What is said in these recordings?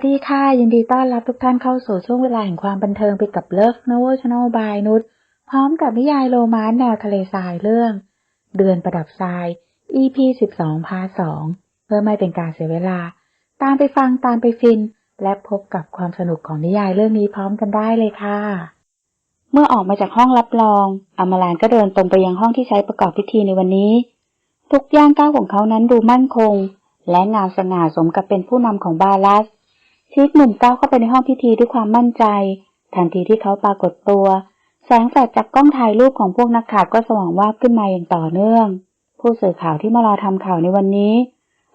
วัสดีค่ะ ยินดีต้อนรับทุกท่านเข้าสู่ช่วงเวลาแห่งความบันเทิงไปกับเลิฟโน v ช Channel by นุชพร้อมกับนิยายโรมานต์แนวทะเลทรายเรื่อง เดือนประดับทราย EP 12พาร์ท2เพื่อไม่เป็นการเสียเวลา ตามไปฟังตามไปฟิน และพบกับความสนุกของนิยายเรื่องนี้พร้อมกันได้เลยค่ะ เมื่อออกมาจากห้องรับรองอมรานก็เดินตรงไปยังห้องที่ใช้ประกอบพิธีในวันนี้ ทุกย่างก้าวของเขานั้นดูมั่นคง และงามสง่าสมกับเป็นผู้นำของบาลัส ชีคหนุ่มก้าวเข้าไปในห้องพิธีด้วยความมั่นใจ ทันทีที่เขาปรากฏตัว แสงแฟลชจากกล้องถ่ายรูปของพวกนักข่าวก็สว่างวาบขึ้นมาอย่างต่อเนื่อง ผู้สื่อข่าวที่มารอทำข่าวในวันนี้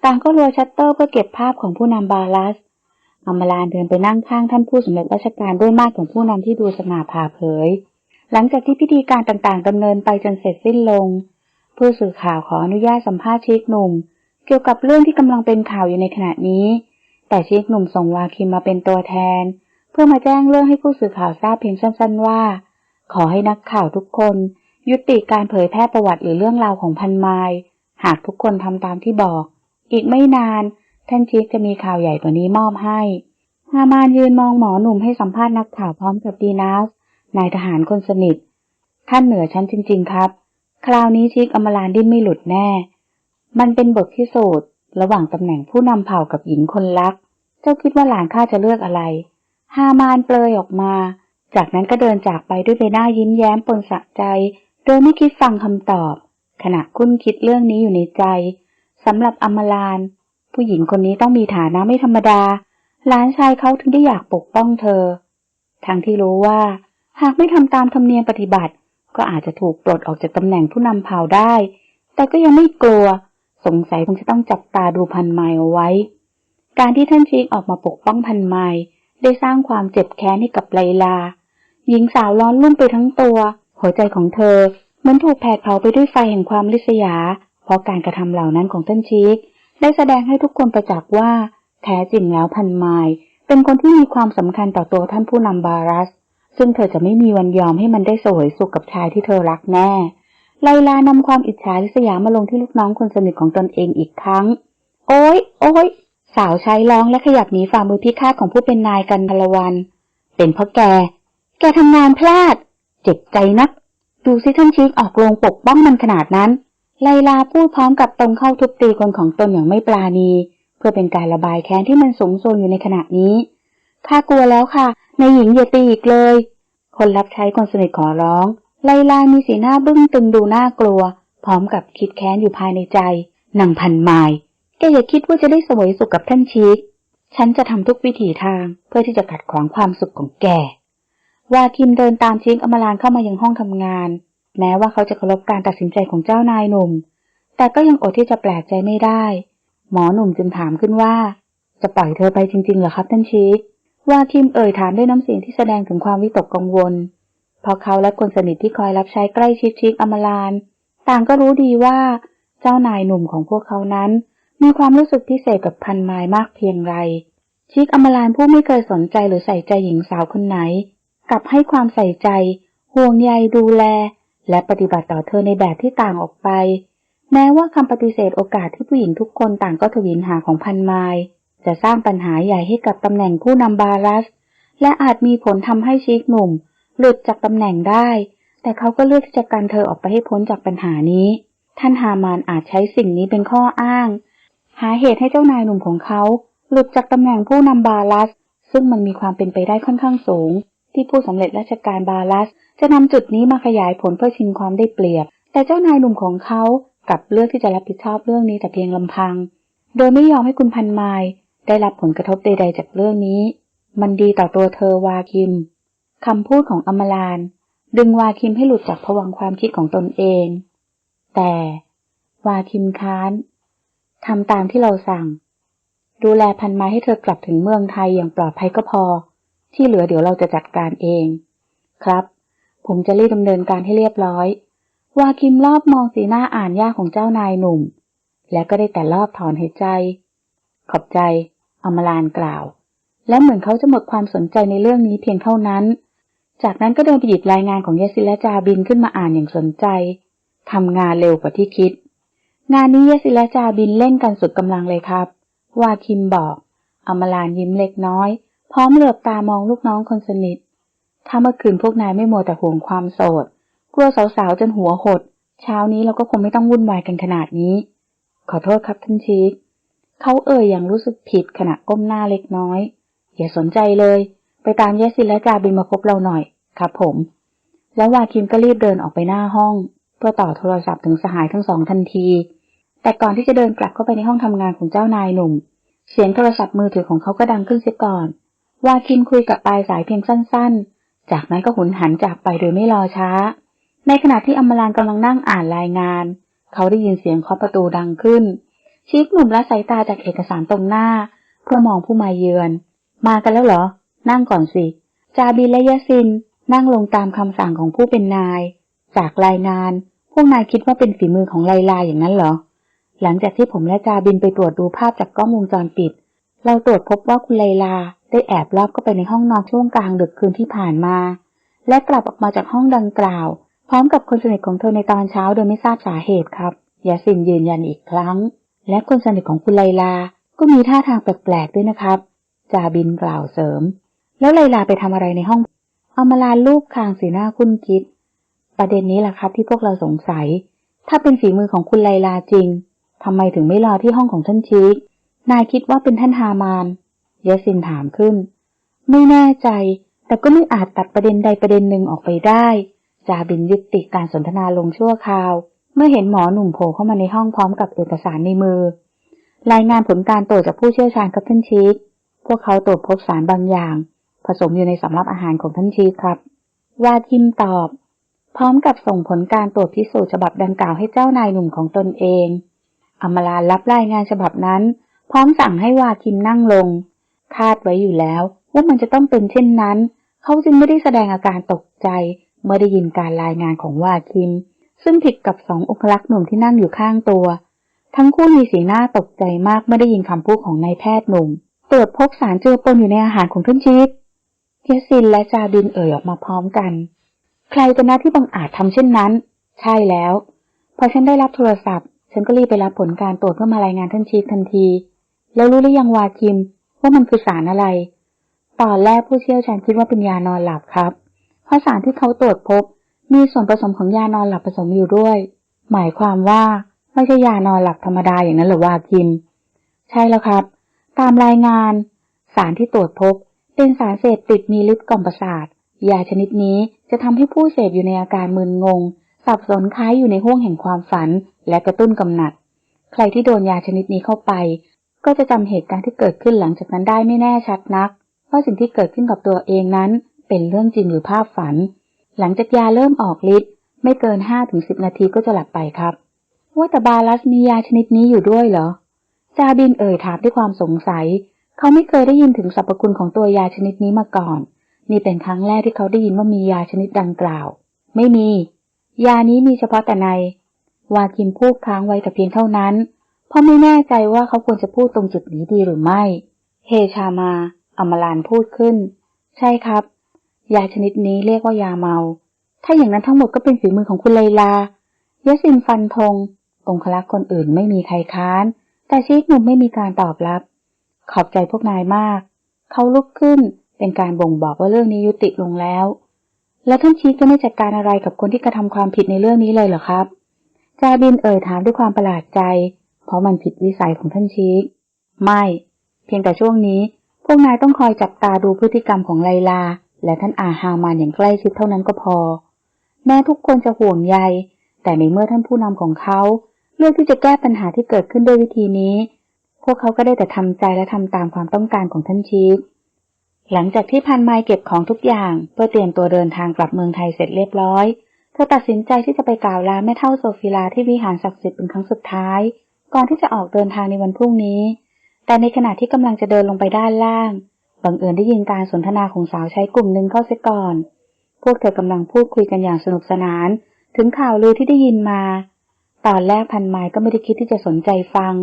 ต่างก็รัวชัตเตอร์เพื่อเก็บภาพของผู้นำบาลัสอมรานเดินไปนั่งข้างท่านผู้สำเร็จราชการด้วยมาตรของผู้นำที่ดูสง่าผ่าเผย หลังจากที่พิธีการต่างๆดำเนินไปจนเสร็จสิ้นลง ผู้สื่อข่าวขออนุญาตสัมภาษณ์ชีคหนุ่ม เกี่ยวกับเรื่องที่กำลังเป็นข่าวอยู่ในขณะนี้ แต่ชีคหนุ่มส่งวาคิมมาเป็นตัวแทน เพื่อมาแจ้งเรื่องให้ผู้สื่อข่าวทราบเพียงสั้น ๆ ว่า ขอให้นักข่าวทุกคน ยุติการเผยแพร่ประวัติหรือเรื่องราวของพันไมล์หากทุกคนทำตามที่บอก อีกไม่นาน ท่านชีคจะมีข่าวใหญ่กว่านี้มอบให้ฮามานยืนมองหมอหนุ่มให้สัมภาษณ์นักข่าวพร้อมกับดีนัสนายทหารคนสนิท ท่านเหนือฉันจริง ๆ ครับ คราวนี้ชิกอมรานดิ้นไม่หลุดแน่ มันเป็นบทพิสูจน์ระหว่างตำแหน่งผู้นำเผ่ากับหญิงคนรัก เจ้าคิดว่าหลานข้าจะเลือกอะไร ฮามานเปลยออกมา จากนั้นก็เดินจากไปด้วยใบหน้ายิ้มแย้มปนสะใจ โดยไม่คิดฟังคำตอบ ขณะคุ้นคิดเรื่องนี้อยู่ในใจสำหรับอมราน ผู้หญิงคนนี้ต้องมีฐานะไม่ธรรมดา หลานชายเขาถึงได้อยากปกป้องเธอ ทั้งที่รู้ว่า หากไม่ทำตามธรรมเนียมปฏิบัติ ก็อาจจะถูกปลดออกจากตำแหน่งผู้นำเผ่าได้ แต่ก็ยังไม่กลัว สงสัยคงจะต้องจับตาดูพันไมล์เอาไว้ การที่ท่านชีกออกมาปกป้องพันไมล์ได้สร้างความเจ็บแค้นให้กับไลลา หญิงสาวร้อนรุ่มไปทั้งตัว หัวใจของเธอเหมือนถูกแผดเผาไปด้วยไฟแห่งความริษยา เพราะการกระทำเหล่านั้นของท่านชีกได้แสดงให้ทุกคนประจักษ์ว่า แท้จริงแล้วพันไมล์เป็นคนที่มีความสำคัญต่อตัวท่านผู้นำบารัส ซึ่งเธอจะไม่มีวันยอมให้มันได้สวยสุขกับชายที่เธอรักแน่ ไลลานำความอิจฉาริษยามาลงที่ลูกน้องคนสนิทของตนเองอีกครั้ง โอ้ยโอ้ย สาวใช้ร้องและขยับหนีฝ่ามือพิฆาตของผู้เป็นนายกันพลวัน เป็นเพราะแก แกทำงานพลาด เจ็บใจนัก ดูสิท่านชีกออกโรงปกป้องมันขนาดนั้น ไลลาพูดพร้อมกับตรงเข้าทุบตีคนของตนอย่างไม่ปราณี เพื่อเป็นการระบายแค้นที่มันสงโซนอยู่ในขณะนี้ข้ากลัวแล้วค่ะในหญิงอย่าตีอีกเลย คนรับใช้คนสนิทขอร้อง ไลลามีสีหน้าบึ้งตึงดูน่ากลัว พร้อมกับคิดแค้นอยู่ภายในใจนางพันไมล์ อย่าคิดว่าจะได้สวยสุขกับท่านชีกฉันจะทำทุกวิถีทางเพื่อที่จะขัดขวางความสุขของแก วาคิมเดินตามชีกอมรานเข้ามายังห้องทำงาน แม้ว่าเขาจะเคารพการตัดสินใจของเจ้านายหนุ่ม แต่ก็ยังอดที่จะแปลกใจไม่ได้ หมอหนุ่มจึงถามขึ้นว่า จะปล่อยเธอไปจริงๆเหรอครับท่านชีกว่าคิมเอ่ยถามด้วยน้ำเสียงที่แสดงถึงความวิตกกังวล พอเขาและคนสนิทที่คอยรับใช้ใกล้ชิดชิกอมราน ต่างก็รู้ดีว่า เจ้านายหนุ่มของพวกเขานั้น มีความรู้สึกพิเศษกับพันไม้มากเพียงไรชิกอมรานผู้ไม่เคยสนใจหรือใส่ใจหญิงสาวคนไหน กลับให้ความใส่ใจ ห่วงใยดูแล และปฏิบัติต่อเธอในแบบที่ต่างออกไป แม้ว่าคำปฏิเสธโอกาสที่ผู้หญิงทุกคนต่างก็ทวินหาของพันไม้จะสร้างปัญหาใหญ่ให้กับตำแหน่งผู้นำบารัส และอาจมีผลทำให้ชีกหนุ่ม หลุดจากตำแหน่งได้ แต่เขาก็เลือกที่จะกันเธอออกไปให้พ้นจากปัญหานี้ ท่านฮามานอาจใช้สิ่งนี้เป็นข้ออ้าง หาเหตุให้เจ้านายหนุ่มของเขาหลุดจากตำแหน่งผู้นำบาลัส ซึ่งมันมีความเป็นไปได้ค่อนข้างสูง ที่ผู้สำเร็จราชการบาลัส จะนำจุดนี้มาขยายผลเพื่อชิงความได้เปรียบ แต่เจ้านายหนุ่มของเขากลับเลือกที่จะรับผิดชอบเรื่องนี้แต่เพียงลำพัง โดยไม่ยอมให้คุณพันไมล์ได้รับผลกระทบใด ๆ จากเรื่องนี้ มันดีต่อตัวเธอวาคิมคำพูดของอมราน ดึงวาคิมให้หลุดจากผวังความคิดของตนเอง แต่วาคิมค้าน ทำตามที่เราสั่ง ดูแลพันไม้ให้เธอกลับถึงเมืองไทยอย่างปลอดภัยก็พอ ที่เหลือเดี๋ยวเราจะจัดการเอง ครับ ผมจะรีบดำเนินการให้เรียบร้อย วาคิมรอบมองสีหน้าอ่านยากของเจ้านายหนุ่ม และก็ได้แต่รอบถอนหายใจ ขอบใจ อมรานกล่าว และเหมือนเขาจะหมดความสนใจในเรื่องนี้เพียงเท่านั้น จากนั้นก็เดินไปหยิบรายงานของยศิลจาบินขึ้นมาอ่านอย่างสนใจทำงานเร็วกว่าที่คิด งานนี้ยศิลาจาบินเล่นกันสุดกำลังเลยครับวาคิมบอกอมรานยิ้มเล็กน้อย พร้อมเหลือบตามองลูกน้องคนสนิท ถ้าเมื่อคืนพวกนายไม่มัวแต่ห่วงความโสด กลัวสาวๆจนหัวหด เช้านี้เราก็คงไม่ต้องวุ่นวายกันขนาดนี้ ขอโทษครับท่านชีคเขาเอ่ยอย่างรู้สึกผิดขณะก้มหน้าเล็กน้อย อย่าสนใจเลย ไปตามเยสิละจาบินมาพบเราหน่อย ครับผม แล้ววาคิมก็รีบเดินออกไปหน้าห้อง พื่อต่อโทรศัพท์ถึงสหายทั้งสองทันที แต่ก่อนที่จะเดินกลับเข้าไปในห้องทำงานของเจ้านายหนุ่ม เสียงโทรศัพท์มือถือของเขาก็ดังขึ้นเสียก่อน วาคิมคุยกับปลายสายเพียงสั้น ๆ จากนั้นก็หุนหันจากไปโดยไม่รอช้า ในขณะที่อมรานกำลังนั่งอ่านรายงาน เขาได้ยินเสียงเคาะประตูดังขึ้น ชีกหนุ่มละสายตาจากเอกสารตรงหน้า เพื่อมองผู้มาเยือน มากันแล้วเหรอ นั่งก่อนสิ จาบินและยะซินนั่งลงตามคำสั่งของผู้เป็นนาย จากรายงาน พวกนายคิดว่าเป็นฝีมือของไลลาอย่างนั้นเหรอ หลังจากที่ผมและจาบินไปตรวจดูภาพจากกล้องวงจรปิด เราตรวจพบว่าคุณไลลาได้แอบลอบเข้าไปในห้องนอนช่วงกลางดึกคืนที่ผ่านมา และกลับออกมาจากห้องดังกล่าว พร้อมกับคนสนิทของเธอในตอนเช้าโดยไม่ทราบสาเหตุครับยาสินยืนยันอีกครั้ง และคนสนิทของคุณไลลา ก็มีท่าทางแปลกๆด้วยนะครับ จาบินกล่าวเสริม แล้วไลลาไปทำอะไรในห้องเอามาลาลูกคางสีหน้าคุ้นคิด ประเด็นนี้แหละครับที่พวกเราสงสัย ถ้าเป็นฝีมือของคุณไลลาจริงทำไมถึงไม่รอที่ห้องของท่านชีกนายคิดว่าเป็นท่านฮามานยาสินถามขึ้น ไม่แน่ใจ แต่ก็ไม่อาจตัดประเด็นใดประเด็นหนึ่งออกไปได้ จาบินยุติการสนทนาลงชั่วคราว เมื่อเห็นหมอหนุ่มโผล่เข้ามาในห้องพร้อมกับเอกสารในมือ รายงานผลการตรวจจากผู้เชี่ยวชาญกับท่านชีกพวกเขาตรวจพบสารบางอย่าง ผสมอยู่ในสำรับอาหารของท่านชีกครับวาทิมตอบ พร้อมกับส่งผลการตรวจพิสูจน์ฉบับดังกล่าวให้เจ้านายหนุ่มของตนเอง อมรารับรายงานฉบับนั้น พร้อมสั่งให้วาคิมนั่งลง คาดไว้อยู่แล้ว ว่ามันจะต้องเป็นเช่นนั้น เขาจึงไม่ได้แสดงอาการตกใจ เมื่อได้ยินการรายงานของวาคิม ซึ่งผิดกับสององคลักษ์หนุ่มที่นั่งอยู่ข้างตัว ทั้งคู่มีสีหน้าตกใจมากเมื่อได้ยินคำพูดของนายแพทย์หนุ่ม ตรวจพบสารเจือปนอยู่ในอาหารของท่านชีฟเยสินและจาบินเอ่ยออกมาพร้อมกัน ใครกันนะที่บังอาจทำเช่นนั้น ใช่แล้ว พอฉันได้รับโทรศัพท์ ฉันก็รีบไปรับผลการตรวจเพื่อมารายงานท่านชีฟทันที แล้วรู้หรือยังวาคิม ว่ามันคือสารอะไร ตอนแรกผู้เชี่ยวชาญคิดว่าเป็นยานอนหลับครับ เพราะสารที่เขาตรวจพบ มีส่วนผสมของยานอนหลับผสมอยู่ด้วย หมายความว่าไม่ใช่ยานอนหลับธรรมดาอย่างนั้นหรือวาคิม ใช่แล้วครับ ตามรายงาน สารที่ตรวจพบ เป็นสารเสพติดมีฤทธิ์กล่อมประสาท ยาชนิดนี้จะทำให้ผู้เสพอยู่ในอาการมึนงง สับสนคล้ายอยู่ในห้วงแห่งความฝัน และกระตุ้นกำหนัด ใครที่โดนยาชนิดนี้เข้าไป ก็จะจำเหตุการณ์ที่เกิดขึ้นหลังจากนั้นได้ไม่แน่ชัดนักว่าสิ่งที่เกิดขึ้นกับตัวเองนั้น เป็นเรื่องจริงหรือภาพฝัน หลังจากยาเริ่มออกฤทธิ์ไม่เกินห้าถึงสิบนาทีก็จะหลับไปครับว่าแต่บาลัสมียาชนิดนี้อยู่ด้วยเหรอ จาบินเอ่ยถามด้วยความสงสัย เขาไม่เคยได้ยินถึงสรรพคุณของตัวยาชนิดนี้มาก่อน นี่เป็นครั้งแรกที่เขาได้ยินว่ามียาชนิดดังกล่าว ไม่มี ยานี้มีเฉพาะแต่ใน วาคิมพูดค้างไว้แต่เพียงเท่านั้น เพราะไม่แน่ใจว่าเขาควรจะพูดตรงจุดนี้ดีหรือไม่ เฮชามาอมรานพูดขึ้น ใช่ครับ ยาชนิดนี้เรียกว่ายาเมา ถ้าอย่างนั้นทั้งหมดก็เป็นฝีมือของคุณไลลายะสินฟันธงองคลักษ์คนอื่นไม่มีใครค้าน แต่ชีกหนุ่มไม่มีการตอบรับ ขอบใจพวกนายมาก เขาลุกขึ้น เป็นการบ่งบอกว่าเรื่องนี้ยุติลงแล้ว แล้วท่านชีกจะไม่จัดการอะไรกับคนที่กระทำความผิดในเรื่องนี้เลยเหรอครับ จาบินเอ่ยถามด้วยความประหลาดใจ เพราะมันผิดวิสัยของท่านชีกไม่ เพียงแต่ช่วงนี้ พวกนายต้องคอยจับตาดูพฤติกรรมของไลลา และท่านอาฮามานอย่างใกล้ชิดเท่านั้นก็พอ แม้ทุกคนจะห่วงใย แต่ในเมื่อท่านผู้นำของเขาเลือกที่จะแก้ปัญหาที่เกิดขึ้นด้วยวิธีนี้ พวกเขาก็ได้แต่ทำใจและทำตามความต้องการของท่านชีก หลังจากที่พันไมล์เก็บของทุกอย่างเพื่อเตรียมตัวเดินทางกลับเมืองไทยเสร็จเรียบร้อย เธอตัดสินใจที่จะไปกล่าวลาแม่เท่าโซฟิลาที่วิหารศักดิ์สิทธิ์เป็นครั้งสุดท้าย ก่อนที่จะออกเดินทางในวันพรุ่งนี้ แต่ในขณะที่กำลังจะเดินลงไปด้านล่างบังเอิญได้ยินการสนทนาของสาวใช้กลุ่มหนึ่งเข้าเสียก่อน พวกเธอกำลังพูดคุยกันอย่างสนุกสนาน ถึงข่าวลือที่ได้ยินมา ตอนแรกพันไม้ก็ไม่ได้คิดที่จะสนใจฟัง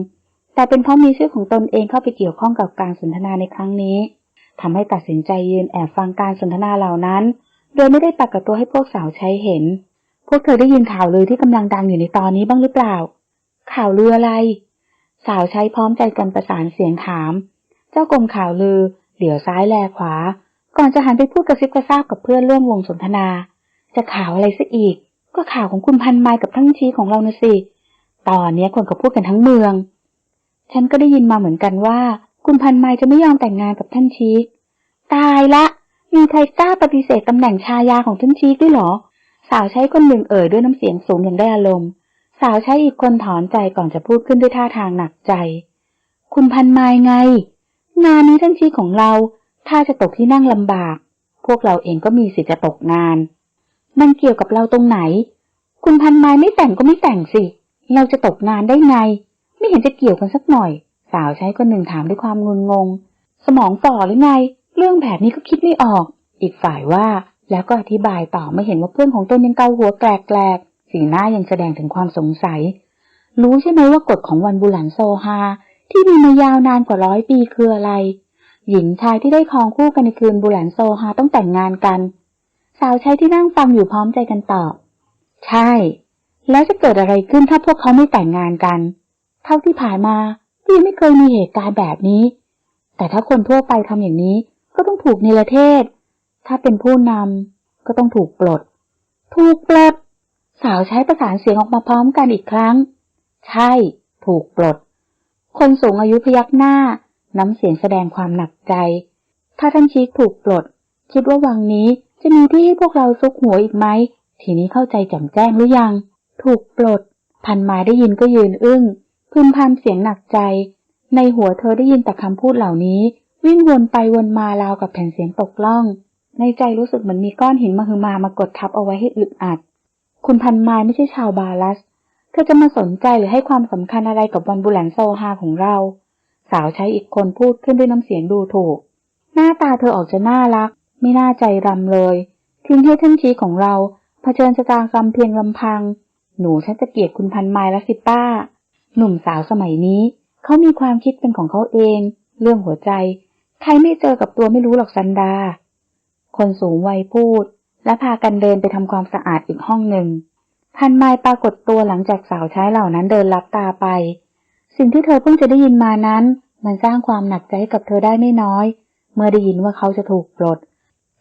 แต่เป็นเพราะมีชื่อของตนเองเข้าไปเกี่ยวข้องกับการสนทนาในครั้งนี้ ทำให้ตัดสินใจยืนแอบฟังการสนทนาเหล่านั้น โดยไม่ได้ปรากฏตัวให้พวกสาวใช้เห็น พวกเธอได้ยินข่าวลือที่กำลังดังอยู่ในตอนนี้บ้างหรือเปล่า ข่าวลืออะไร สาวใช้พร้อมใจกันประสานเสียงถาม เจ้ากรมข่าวลือ เหลียวซ้ายแลขวา ก่อนจะหันไปพูดกระซิบกระซาบกับเพื่อนร่วมวงสนทนา จะข่าวอะไรซะอีก ก็ข่าวของคุณพันไมกับท่านชี้ของเรานะสิ ตอนนี้คนก็พูดกันทั้งเมือง ฉันก็ได้ยินมาเหมือนกันว่า คุณพันไมจะไม่ยอมแต่งงานกับท่านชีกตายละ มีใครกล้าปฏิเสธตำแหน่งชายาของท่านชีกด้วยเหรอ สาวใช้คนหนึ่งเอ่ยด้วยน้ำเสียงสูงอย่างได้อารมณ์ สาวใช้อีกคนถอนใจก่อนจะพูดขึ้นด้วยท่าทางหนักใจ คุณพันไมไง งานนี้ท่านชีกของเรา ถ้าจะตกที่นั่งลำบาก พวกเราเองก็มีสิทธิ์จะตกงาน มันเกี่ยวกับเราตรงไหน คุณพันไม้ไม่แต่งก็ไม่แต่งสิ เราจะตกงานได้ไง ไม่เห็นจะเกี่ยวกันสักหน่อย สาวใช้คนหนึ่งถามด้วยความงุนงง สมองฝ่อหรือไง เรื่องแบบนี้ก็คิดไม่ออก อีกฝ่ายว่าแล้วก็อธิบายต่อไม่เห็นว่าเพื่อนของตนยังเกาหัวแกลกๆ สีหน้ายังแสดงถึงความสงสัย รู้ใช่ไหมว่ากฎของวันบุหลันโซฮาที่มีมายาวนานกว่าร้อยปีคืออะไร หญิงชายที่ได้ครองคู่กันในคืนบุหลันโซฮาต้องแต่งงานกัน สาวใช้ที่นั่งฟังอยู่พร้อมใจกันตอบ ใช่ แล้วจะเกิดอะไรขึ้นถ้าพวกเขาไม่แต่งงานกัน เท่าที่ผ่านมา ก็ยังไม่เคยมีเหตุการณ์แบบนี้ แต่ถ้าคนทั่วไปทำอย่างนี้ก็ต้องถูกในประเทศ ถ้าเป็นผู้นำก็ต้องถูกปลด ถูกปลด สาวใช้ประสานเสียงออกมาพร้อมกันอีกครั้ง ใช่ ถูกปลด คนสูงอายุพยักหน้า น้ำเสียงแสดงความหนักใจ ถ้าท่านชีกถูกปลด คิดว่าวังนี้จะมีที่ให้พวกเราซุกหัวอีกไหม ทีนี้เข้าใจแจ่มแจ้งหรือยัง ถูกปลด พันไม้ได้ยินก็ยืนอึ้ง พึมพำเสียงหนักใจ ในหัวเธอได้ยินแต่คำพูดเหล่านี้ วิ่งวนไปวนมาราวกับแผ่นเสียงตกล่อง ในใจรู้สึกเหมือนมีก้อนหินมหึมามากดทับเอาไว้ให้อึดอัด คุณพันไม้ไม่ใช่ชาวบาลัส เธอจะมาสนใจหรือให้ความสำคัญอะไรกับวันบุหลันโซฮาของเรา สาวใช้อีกคนพูดขึ้นด้วยน้ำเสียงดูถูก หน้าตาเธอออกจะน่ารัก ไม่น่าใจรำเลยทิ้งให้ท่านชี้ของเราเผชิญชะตากรรมเพียงลำพัง หนูฉันจะเกลียดคุณพันไม้ละสิป้า หนุ่มสาวสมัยนี้ เขามีความคิดเป็นของเขาเอง เรื่องหัวใจ ใครไม่เจอกับตัวไม่รู้หรอกซันดา คนสูงวัยพูด และพากันเดินไปทำความสะอาดอีกห้องหนึ่ง พันไม้ปรากฏตัวหลังจากสาวใช้เหล่านั้นเดินลับตาไป สิ่งที่เธอเพิ่งจะได้ยินมานั้น มันสร้างความหนักใจใกับเธอได้ไม่น้อย เมื่อได้ยินว่าเขาจะถูกปลด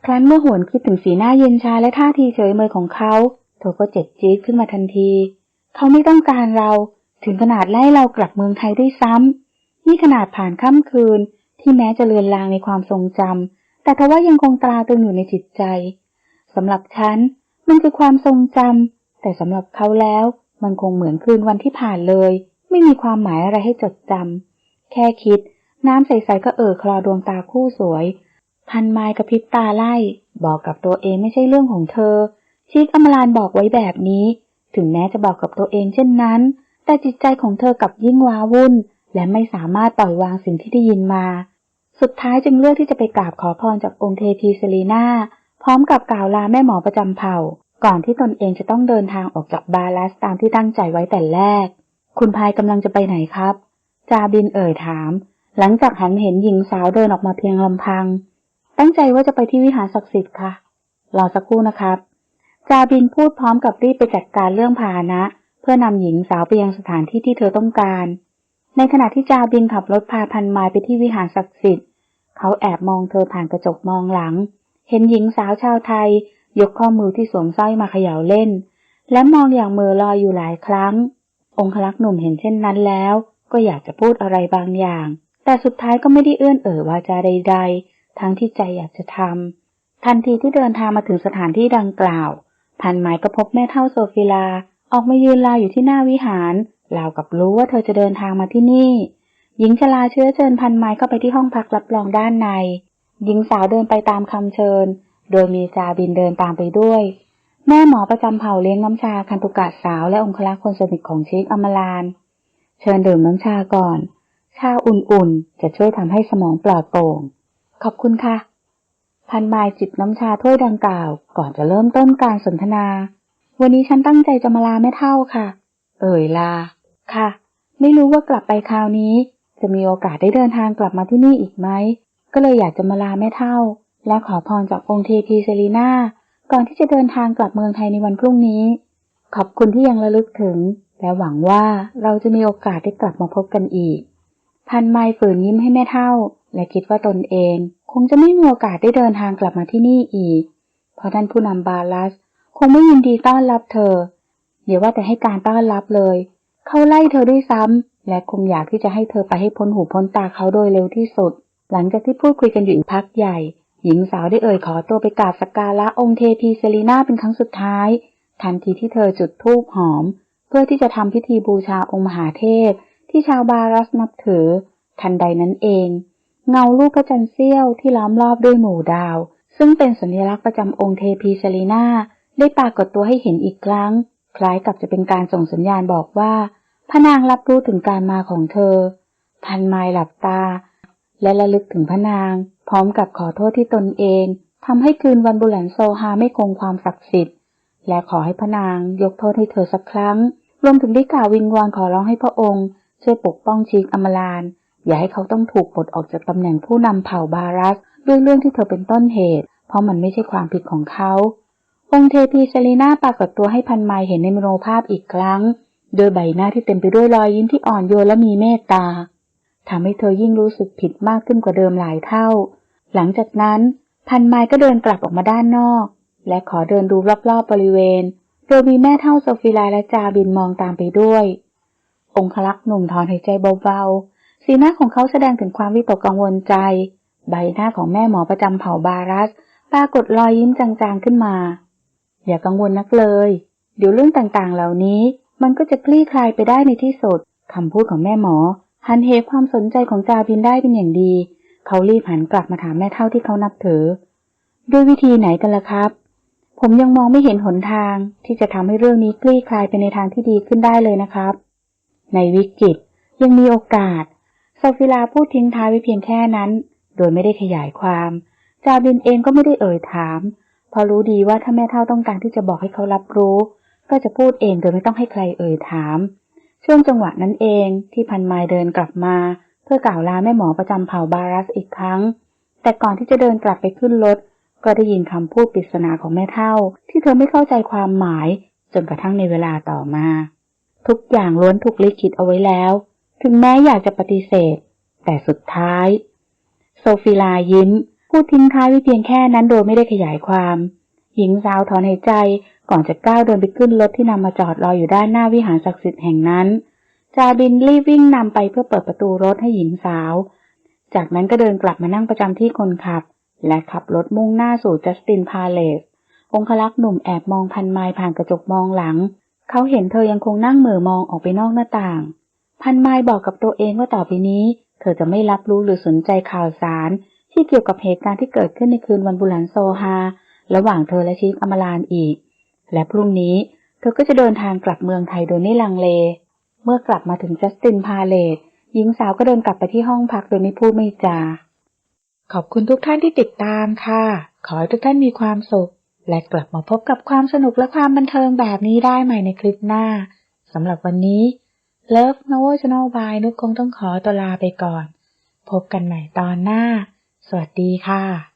ครั้นเมื่อหวนคิดถึงสีหน้าเย็นชาและท่าทีเฉยเมยของเขา เธอก็เจ็บจี๊ดขึ้นมาทันที เขาไม่ต้องการเรา ถึงขนาดไล่เรากลับเมืองไทยด้วยซ้ำนี่ขนาดผ่านค่ำคืนที่แม้จะเลือนลางในความทรงจำแต่ทว่ายังคงตราตรึงอยู่ในจิตใจสำหรับฉันมันคือความทรงจำแต่สำหรับเขาแล้วมันคงเหมือนคืนวันที่ผ่านเลย ไม่มีความหมายอะไรให้จดจำแค่คิด น้ำใสๆก็เอ่อคลอดวงตาคู่สวย พันไม้กระพริบตาไล่ บอกกับตัวเองไม่ใช่เรื่องของเธอ ชิคอมรานบอกไว้แบบนี้ ถึงแม้จะบอกกับตัวเองเช่นนั้น แต่จิตใจของเธอกับยิ่งว้าวุ่น และไม่สามารถปล่อยวางสิ่งที่ได้ยินมา สุดท้ายจึงเลือกที่จะไปกราบขอพรจากองค์เทพีเซลีนาพร้อมกับกล่าวลาแม่หมอประจำเผ่า ก่อนที่ตนเองจะต้องเดินทางออกจากบาลัสตามที่ตั้งใจไว้แต่แรก คุณพายกำลังจะไปไหนครับ จาบินเอ่ยถาม หลังจากหันเห็นหญิงสาวเดินออกมาเพียงลำพัง ตั้งใจว่าจะไปที่วิหารศักดิ์สิทธิ์ค่ะ รอสักครู่นะครับ จาบินพูดพร้อมกับรีบไปจัดการเรื่องพาหนะ เพื่อนำหญิงสาวไปยังสถานที่ที่เธอต้องการ ในขณะที่จาบินขับรถพาพันไม้ไปที่วิหารศักดิ์สิทธิ์ เขาแอบมองเธอผ่านกระจกมองหลัง เห็นหญิงสาวชาวไทย ยกข้อมือที่สวมสร้อยมาเขย่าเล่น และมองอย่างมือลอยอยู่หลายครั้ง องคลักษ์หนุ่มเห็นเช่นนั้นแล้ว ก็อยากจะพูดอะไรบางอย่าง แต่สุดท้ายก็ไม่ได้เอื้อนเอ่ยวาจาใด ๆ ทั้งที่ใจอยากจะทำทันทีที่เดินทางมาถึงสถานที่ดังกล่าวพันไม้ก็พบแม่เท่าโซฟิลา ออกมายืนรออยู่ที่หน้าวิหารราวกับรู้ว่าเธอจะเดินทางมาที่นี่ หญิงชราเชื้อเชิญพันไม้เข้าไปที่ห้องพักรับรองด้านใน หญิงสาวเดินไปตามคำเชิญ โดยมีจาบินเดินตามไปด้วย แม่หมอประจำเผ่าเลี้ยงน้ำชาคันตุกะสาวและองคลักษ์คนสนิทของเชคอมลาน เชิญดื่มน้ำชาก่อน ชาอุ่นๆ จะช่วยทำให้สมองปลอดโปร่ง ขอบคุณค่ะ พันไมายจิบน้ำชาถ้วยดังกล่าว ก่อนจะเริ่มต้นการสนทนา วันนี้ฉันตั้งใจจะมาลาแม่เท่าค่ะ เอ่ยลา ค่ะ ไม่รู้ว่ากลับไปคราวนี้ จะมีโอกาสได้เดินทางกลับมาที่นี่อีกไหม ก็เลยอยากจะมาลาแม่เท่า และขอพรจากองค์เทพีเซรีนาก่อนที่จะเดินทางกลับเมืองไทยในวันพรุ่งนี้ ขอบคุณที่ยังระลึกถึง และหวังว่าเราจะมีโอกาสได้กลับมาพบกันอีก พันไม้ฝืนยิ้มให้แม่เท่า และคิดว่าตนเอง คงจะไม่มีโอกาสได้เดินทางกลับมาที่นี่อีก เพราะท่านผู้นำบาลัส คงไม่ยินดีต้อนรับเธอ เดี๋ยวว่าแต่ให้การต้อนรับเลย เขาไล่เธอด้วยซ้ำและคงอยากที่จะให้เธอไปให้พ้นหูพ้นตาเขาโดยเร็วที่สุด หลังจากที่พูดคุยกันอยู่อีกพักใหญ่ หญิงสาวได้เอ่ยขอตัวไปกราบสักการะองค์เทพีเซลีนาเป็นครั้งสุดท้าย ทันทีที่เธอจุดธูปหอม เพื่อที่จะทำพิธีบูชาองค์มหาเทพ ที่ชาวบารัสนับถือ ทันใดนั้นเอง เงาลูกพระจันทร์เสี้ยวที่ล้อมรอบด้วยหมู่ดาว ซึ่งเป็นสัญลักษณ์ประจำองค์เทพีเซลีนา ได้ปรากฏตัวให้เห็นอีกครั้ง คล้ายกับจะเป็นการส่งสัญญาณบอกว่าพระนางรับรู้ถึงการมาของเธอ พันไมล์หลับตา และระลึกถึงพระนาง พร้อมกับขอโทษที่ตนเองทำให้คืนวันบุหลันโซฮาไม่คงความศักดิ์สิทธิ์ และขอให้พระนางยกโทษให้เธอสักครั้ง รวมถึงได้กล่าววิงวอนขอร้องให้พระองค์ ช่วยปกป้องชีกอมลาน อย่าให้เขาต้องถูกปลดออกจากตำแหน่งผู้นำเผ่าบารัส ด้วยเรื่องที่เธอเป็นต้นเหตุ เพราะมันไม่ใช่ความผิดของเขา องค์เทพีเซลีนาปรากฏตัวให้พันไมล์เห็นในมโนภาพอีกครั้ง โดยใบหน้าที่เต็มไปด้วยรอยยิ้มที่อ่อนโยนและมีเมตตาทำให้เธอยิ่งรู้สึกผิดมากขึ้นกว่าเดิมหลายเท่า หลังจากนั้น พันไมล์ก็เดินกลับออกมาด้านนอก และขอเดินดูรอบๆบบริเวณ โดยมีแม่เท่าโซฟิลาและจาบินมองตามไปด้วย องคลักษ์หนุ่มถอนหายใจเบาๆ สีหน้าของเขาแสดงถึงความวิตกกังวลใจ ใบหน้าของแม่หมอประจำเผ่าบารัส ปรากฏรอยยิ้มจางๆขึ้นมา อย่ากังวลนักเลย เดี๋ยวเรื่องต่างๆ เหล่านี้ มันก็จะคลี่คลายไปได้ในที่สุดคำพูดของแม่หมอหันเหความสนใจของจาบินได้เป็นอย่างดี เขารีบหันกลับมาถามแม่เท่าที่เขานับถือ ด้วยวิธีไหนกันล่ะครับ ผมยังมองไม่เห็นหนทางที่จะทำให้เรื่องนี้คลี่คลายไปในทางที่ดีขึ้นได้เลยนะครับ ในวิกฤตยังมีโอกาสโซฟิลาพูดทิ้งท้ายไว้เพียงแค่นั้น โดยไม่ได้ขยายความ จาบินเองก็ไม่ได้เอ่ยถาม พราะรู้ดีว่าถ้าแม่เท่าต้องการที่จะบอกให้เขารับรู้ ก็จะพูดเองโดยไม่ต้องให้ใครเอ่ยถาม ช่วงจังหวะนั้นเองที่พันไมล์เดินกลับมา เพื่อกล่าวลาแม่หมอประจำเผ่าบารัสอีกครั้ง แต่ก่อนที่จะเดินกลับไปขึ้นรถก็ได้ยินคำพูดปริศนาของแม่เท่า ที่เธอไม่เข้าใจความหมาย จนกระทั่งในเวลาต่อมา ทุกอย่างล้วนถูกลิขิตเอาไว้แล้ว ถึงแม้อยากจะปฏิเสธ แต่สุดท้าย โซฟิลายิ้ม พูดทิ้งท้ายไว้เพียงแค่นั้นโดยไม่ได้ขยายความ หญิงสาวถอนหายใจก่อนจะก้าวเดินไปขึ้นรถที่นำมาจอดรออยู่ด้านหน้าวิหารศักดิ์สิทธิ์แห่งนั้น จาบินรีบวิ่งนำไปเพื่อเปิดประตูรถให้หญิงสาว จากนั้นก็เดินกลับมานั่งประจำที่คนขับ และขับรถมุ่งหน้าสู่จัสตินพาเลส องคลักษ์หนุ่มแอบมองพันไมล์ผ่านกระจกมองหลัง เขาเห็นเธอยังคงนั่งเหม่อมองออกไปนอกหน้าต่าง พันไมล์บอกกับตัวเองว่าต่อไปนี้ เธอจะไม่รับรู้หรือสนใจข่าวสาร ที่เกี่ยวกับเหตุการณ์ที่เกิดขึ้นในคืนวันบุหลันโซฮา ระหว่างเธอและชิคอมลานอีก และพรุ่งนี้เธอก็จะเดินทางกลับเมืองไทยโดยไม่ลังเล เมื่อกลับมาถึงจัสตินพาเลสหญิงสาวก็เดินกลับไปที่ห้องพักโดยไม่พูดไม่จา ขอบคุณทุกท่านที่ติดตามค่ะ ขอให้ทุกท่านมีความสุข และกลับมาพบกับความสนุกและความบันเทิงแบบนี้ได้ใหม่ในคลิปหน้าสำหรับวันนี้ Love Novel Channel by นุกคงต้องขอตัวลาไปก่อน พบกันใหม่ตอนหน้า สวัสดีค่ะ